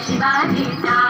she might be now.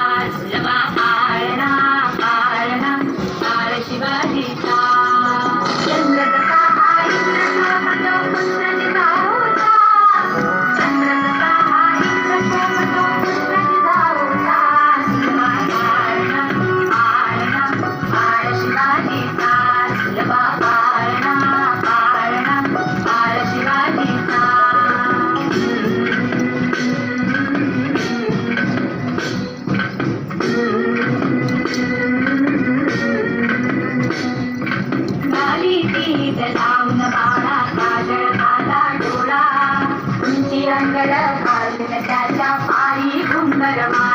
त्याच्या पायी घुंगर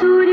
सूर्य